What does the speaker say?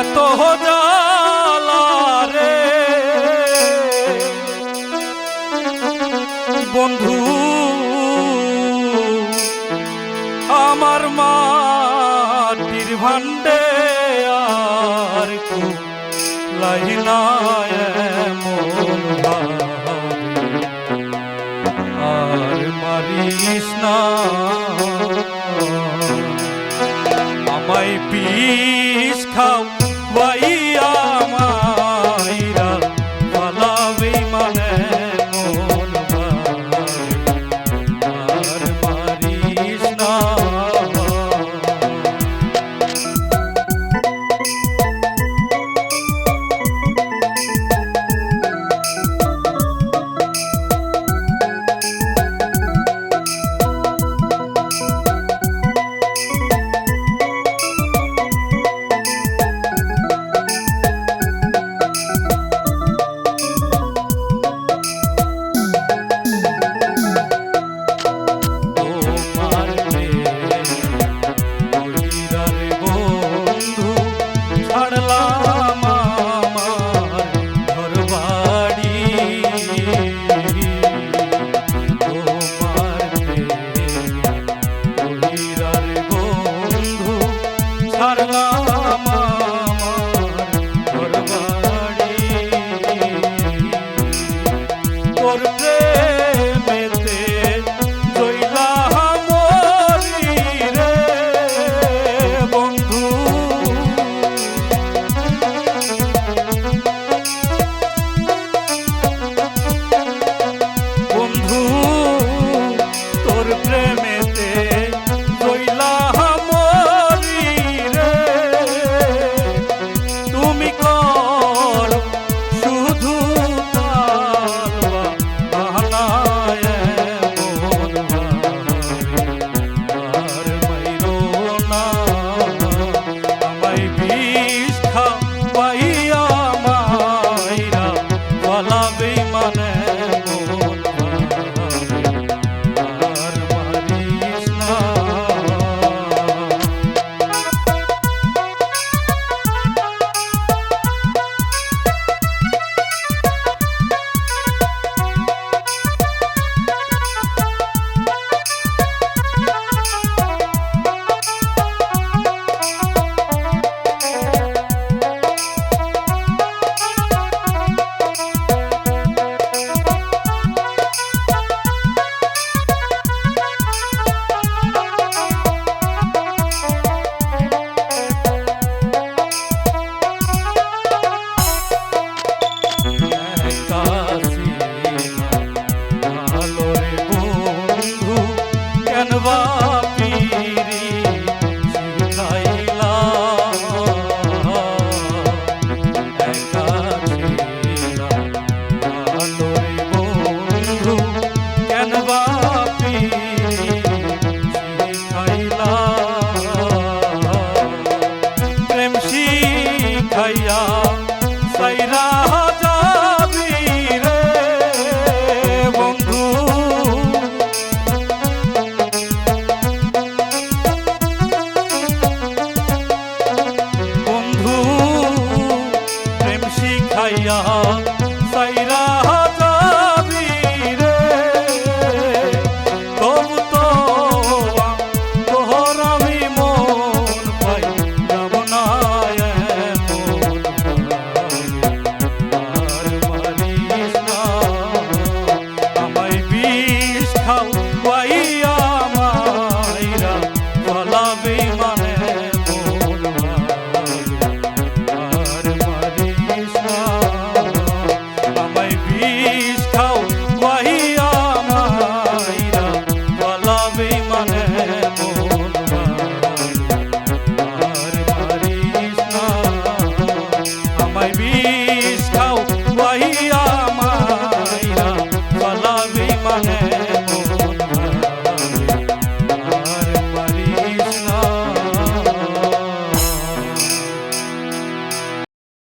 এত জ্বালা রে বন্ধু আমার মাটির ভান্ডে আর লাইনা এমন আর মারিস না। আমায় পিস খাও বাই তোর ছায়া mim.